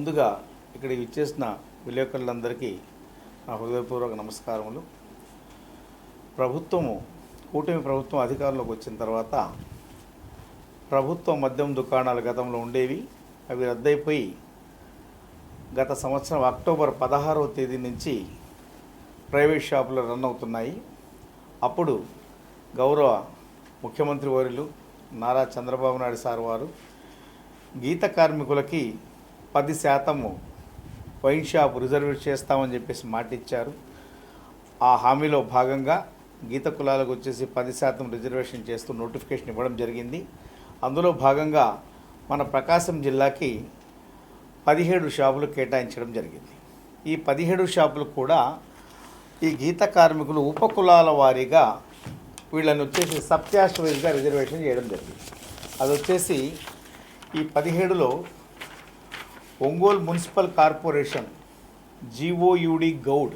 ముందుగా ఇక్కడ ఇచ్చేసిన విలేకరులందరికీ నా హృదయపూర్వక నమస్కారములు. ప్రభుత్వము కూటమి ప్రభుత్వం అధికారంలోకి వచ్చిన తర్వాత ప్రభుత్వ మద్యం దుకాణాలు గతంలో ఉండేవి. అవి రద్దయిపోయి గత సంవత్సరం అక్టోబర్ పదహారవ తేదీ నుంచి ప్రైవేట్ షాపులు రన్ అవుతున్నాయి. అప్పుడు గౌరవ ముఖ్యమంత్రి వర్యులు నారా చంద్రబాబు నాయుడు సార్ వారు గీత కార్మికులకి పది శాతము వైన్ షాప్ రిజర్వ్ చేస్తామని చెప్పేసి మాట ఇచ్చారు ఆ హామీలో భాగంగా గీత కులాలకు వచ్చేసి పది శాతం రిజర్వేషన్ చేస్తూ నోటిఫికేషన్ ఇవ్వడం జరిగింది. అందులో భాగంగా మన ప్రకాశం జిల్లాకి పదిహేడు షాపులు కేటాయించడం జరిగింది. ఈ పదిహేడు షాపులు కూడా ఈ గీత కార్మికులు ఉపకులాల వారీగా వీళ్ళని వచ్చేసి సబ్ క్యాస్ట్ వైజ్గా రిజర్వేషన్ చేయడం జరిగింది. అది వచ్చేసి ఈ పదిహేడులో ఒంగోలు మున్సిపల్ కార్పొరేషన్ జీఓయుడి గౌడ్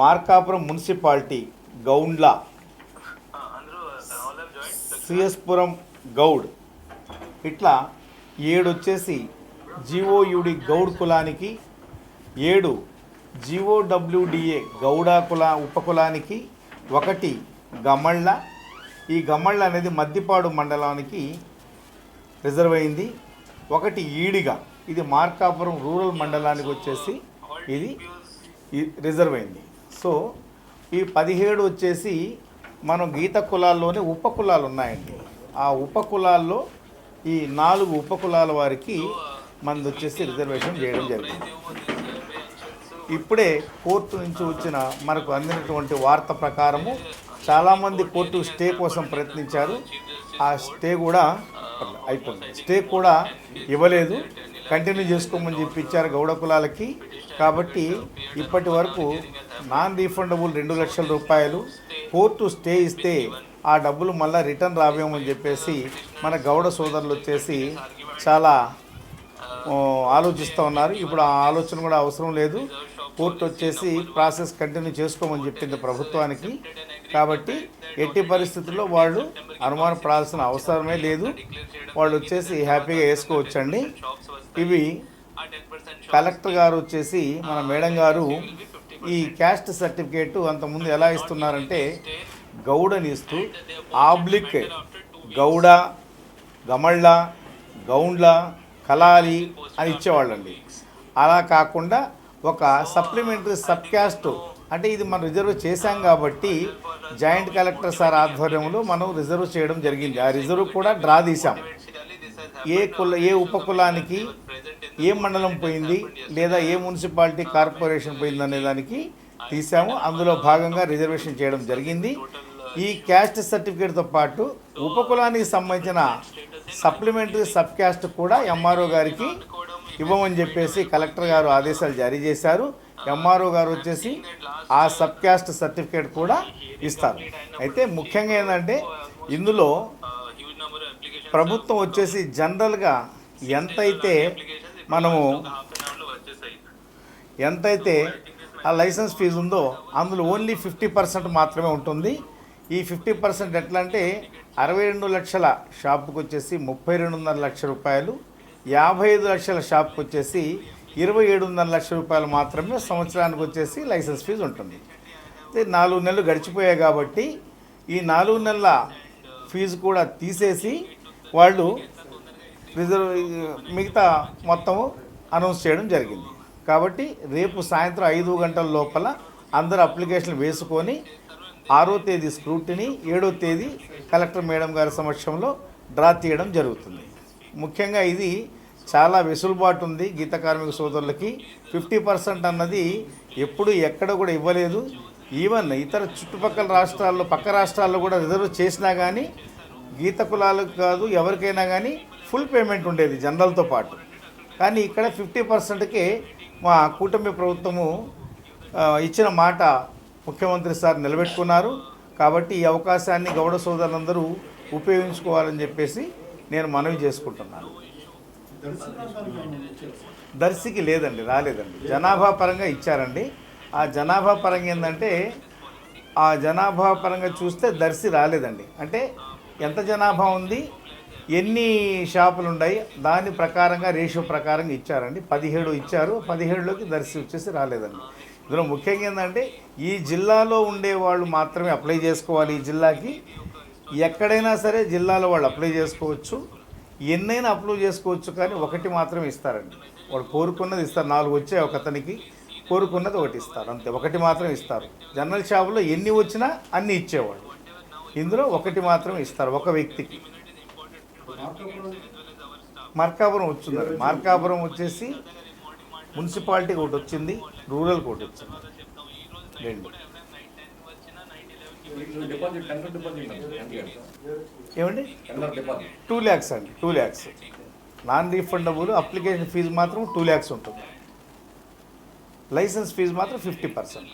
మార్కాపురం మున్సిపాలిటీ గౌండ్ల సిఎస్పురం గౌడ్. ఇట్లా ఏడు వచ్చేసి జీఓయుడి గౌడ్ కులానికి ఏడు జీఓడబ్ల్యూడిఏ గౌడా కుల ఉపకులానికి ఒకటి గమళ్ళ. ఈ గమళ్ళ అనేది మద్దిపాడు మండలానికి రిజర్వ్ అయింది. ఒకటి ఈడిగా. ఇది మార్కాపురం రూరల్ మండలానికి వచ్చేసి ఇది రిజర్వ్ అయింది. సో ఈ పదిహేడు వచ్చేసి మనం గీత కులాల్లోనే ఉప కులాలు ఉన్నాయండి. ఆ ఉప కులాల్లో ఈ నాలుగు ఉప కులాల వారికి మనది వచ్చేసి రిజర్వేషన్ చేయడం జరిగింది. ఇప్పుడే కోర్టు నుంచి వచ్చిన మనకు అందినటువంటి వార్త ప్రకారము చాలామంది కోర్టు స్టే కోసం ప్రయత్నించారు. ఆ స్టే కూడా అయిపోయింది. స్టే కూడా ఇవ్వలేదు. కంటిన్యూ చేసుకోమని చెప్పి ఇచ్చారు గౌడ కులాలకి. కాబట్టి ఇప్పటి వరకు నాన్ రీఫండబుల్ రెండు లక్షల రూపాయలు కోర్టు స్టే ఇస్తే ఆ డబ్బులు మళ్ళీ రిటర్న్ రావేమని చెప్పేసి మన గౌడ సోదరులు వచ్చేసి చాలా ఆలోచిస్తూ ఉన్నారు. ఇప్పుడు ఆ ఆలోచన కూడా అవసరం లేదు. కోర్టు వచ్చేసి ప్రాసెస్ కంటిన్యూ చేసుకోమని చెప్పింది ప్రభుత్వానికి. కాబట్టి ఎట్టి పరిస్థితుల్లో వాళ్ళు అనుమానం పడాల్సిన అవసరమే లేదు. వాళ్ళు వచ్చేసి హ్యాపీగా వేసుకోవచ్చండి. ఇవి కలెక్టర్ గారు వచ్చేసి మన మేడం గారు ఈ క్యాస్ట్ సర్టిఫికేట్ అంతకుముందు ఎలా ఇస్తున్నారంటే గౌడని ఇస్తూ ఆబ్లిక్ గౌడ గమళ్ళ గౌండ్ల కలాలి అని ఇచ్చేవాళ్ళండి. అలా కాకుండా ఒక సప్లిమెంటరీ సబ్కాస్ట్ అంటే ఇది మనం రిజర్వ్ చేశాం కాబట్టి జాయింట్ కలెక్టర్ సార్ ఆధ్వర్యంలో మనం రిజర్వ్ చేయడం జరిగింది. ఆ రిజర్వ్ కూడా డ్రా తీసాం ఏ కుల ఏ ఉపకులానికి ఏ మండలం పోయింది లేదా ఏ మున్సిపాలిటీ కార్పొరేషన్ పోయింది అనే దానికి తీసాము అందులో భాగంగా రిజర్వేషన్ చేయడం జరిగింది. ఈ క్యాస్ట్ సర్టిఫికేట్తో పాటు ఉపకులానికి సంబంధించిన సప్లిమెంటరీ సబ్ క్యాస్ట్ కూడా ఎంఆర్ఓ గారికి ఇవ్వమని చెప్పేసి కలెక్టర్ గారు ఆదేశాలు జారీ చేశారు. ఎంఆర్ఓ గారు వచ్చేసి ఆ సబ్ క్యాస్ట్ సర్టిఫికేట్ కూడా ఇస్తారు. అయితే ముఖ్యంగా ఏంటంటే ఇందులో ప్రభుత్వం వచ్చేసి జనరల్గా ఎంతైతే మనము ఎంతైతే ఆ లైసెన్స్ ఫీజు ఉందో అందులో ఓన్లీ ఫిఫ్టీ పర్సెంట్ మాత్రమే ఉంటుంది. ఈ ఫిఫ్టీ పర్సెంట్ ఎట్లా అంటే అరవై రెండు లక్షల షాపుకి వచ్చేసి ముప్పై రెండున్నర లక్ష రూపాయలు యాభై ఐదు లక్షల షాప్కి వచ్చేసి ఇరవై ఏడున్నర లక్ష రూపాయలు మాత్రమే సంవత్సరానికి వచ్చేసి లైసెన్స్ ఫీజు ఉంటుంది. నాలుగు నెలలు గడిచిపోయాయి కాబట్టి ఈ నాలుగు నెలల ఫీజు కూడా తీసేసి వాళ్ళు రిజర్వ్ మిగతా మొత్తము అనౌన్స్ చేయడం జరిగింది. కాబట్టి రేపు సాయంత్రం ఐదు గంటల లోపల అందరు అప్లికేషన్లు వేసుకొని ఆరో తేదీ స్క్రూటిని ఏడో తేదీ కలెక్టర్ మేడం గారి సమక్షంలో డ్రా తీయడం జరుగుతుంది. ముఖ్యంగా ఇది చాలా వెసులుబాటు ఉంది గీత కార్మిక సోదరులకి. ఫిఫ్టీ పర్సెంట్ అన్నది ఎప్పుడు ఎక్కడ కూడా ఇవ్వలేదు. ఈవెన్ ఇతర చుట్టుపక్కల రాష్ట్రాల్లో పక్క రాష్ట్రాల్లో కూడా రిజర్వ్ చేసినా కానీ గీత కులాలకు కాదు ఎవరికైనా కానీ ఫుల్ పేమెంట్ ఉండేది జనరల్తో పాటు. కానీ ఇక్కడ ఫిఫ్టీ పర్సెంట్కే మా కూటమి ప్రభుత్వము ఇచ్చిన మాట ముఖ్యమంత్రి సార్ నిలబెట్టుకున్నారు. కాబట్టి ఈ అవకాశాన్ని గౌడ సోదరులందరూ ఉపయోగించుకోవాలని చెప్పేసి నేను మనవి చేసుకుంటున్నాను. దర్శికి లేదండి రాలేదండి. జనాభా పరంగా ఇచ్చారండి. ఆ జనాభా పరంగా ఏంటంటే ఆ జనాభా పరంగా చూస్తే దర్శి రాలేదండి. అంటే ఎంత జనాభా ఉంది ఎన్ని షాపులు ఉన్నాయి దాని ప్రకారంగా రేషియో ప్రకారంగా ఇచ్చారండి. పదిహేడు ఇచ్చారు పదిహేడులోకి దర్శి వచ్చేసి రాలేదండి. ఇందులో ముఖ్యంగా ఏంటంటే ఈ జిల్లాలో ఉండే వాళ్ళు మాత్రమే అప్లై చేసుకోవాలి ఈ జిల్లాకి. ఎక్కడైనా సరే జిల్లాలో వాళ్ళు అప్లై చేసుకోవచ్చు. ఎన్నైనా అప్లై చేసుకోవచ్చు కానీ ఒకటి మాత్రమే ఇస్తారండి. వాళ్ళు కోరుకున్నది ఇస్తారు. నాలుగు వచ్చే ఒక అతనికి. కోరుకున్నది ఒకటి ఇస్తారు. అంతే. ఒకటి మాత్రం ఇస్తారు. జనరల్ షాపులో ఎన్ని వచ్చినా అన్ని ఇచ్చేవాళ్ళు. ఇందులో ఒకటి మాత్రం ఇస్తారు. ఒక వ్యక్తికి. మార్కాపురం వచ్చిందండి. మార్కాపురం వచ్చేసి మున్సిపాలిటీకి ఒకటి వచ్చింది. రూరల్కి ఒకటి వచ్చింది. రెండు. ఏమండి? టూ ల్యాక్స్ అండి two lakhs. Non refundable application fee మాత్రం టూ ల్యాక్స్ ఉంటుంది. లైసెన్స్ ఫీజు మాత్రం ఫిఫ్టీ పర్సెంట్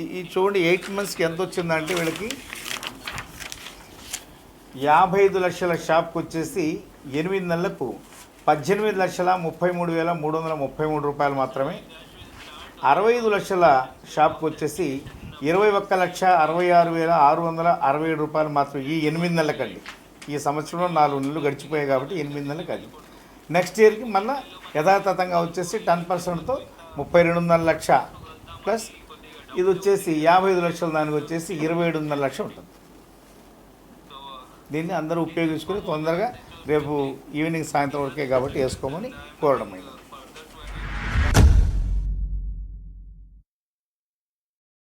ఈ ఈ చూడండి ఎయిట్ మంత్స్కి ఎంత వచ్చిందంటే వీళ్ళకి యాభై ఐదు లక్షల షాప్కి వచ్చేసి ఎనిమిది నెలలకు పద్దెనిమిది లక్షల ముప్పై మూడు వేల మూడు వందల ముప్పై మూడు రూపాయలు మాత్రమే అరవై ఐదు లక్షల షాప్కి వచ్చేసి ఇరవై ఒక్క లక్ష అరవై ఆరు వేల ఆరు వందల అరవై ఏడు రూపాయలు మాత్రం ఈ ఎనిమిది నెలలకండి. ఈ సంవత్సరంలో నాలుగు నెలలు గడిచిపోయాయి కాబట్టి ఎనిమిది నెలలకు అది నెక్స్ట్ ఇయర్కి మళ్ళీ యథాతథంగా వచ్చేసి టెన్ పర్సెంట్తో ముప్పై రెండున్నర లక్ష ప్లస్ ఇది వచ్చేసి యాభై ఐదు లక్షల దానికి వచ్చేసి ఇరవై ఏడున్నర లక్ష ఉంటుంది. దీన్ని అందరూ ఉపయోగించుకొని తొందరగా రేపు ఈవినింగ్ సాయంత్రం వరకే కాబట్టి వేసుకోమని కోరడం అయింది.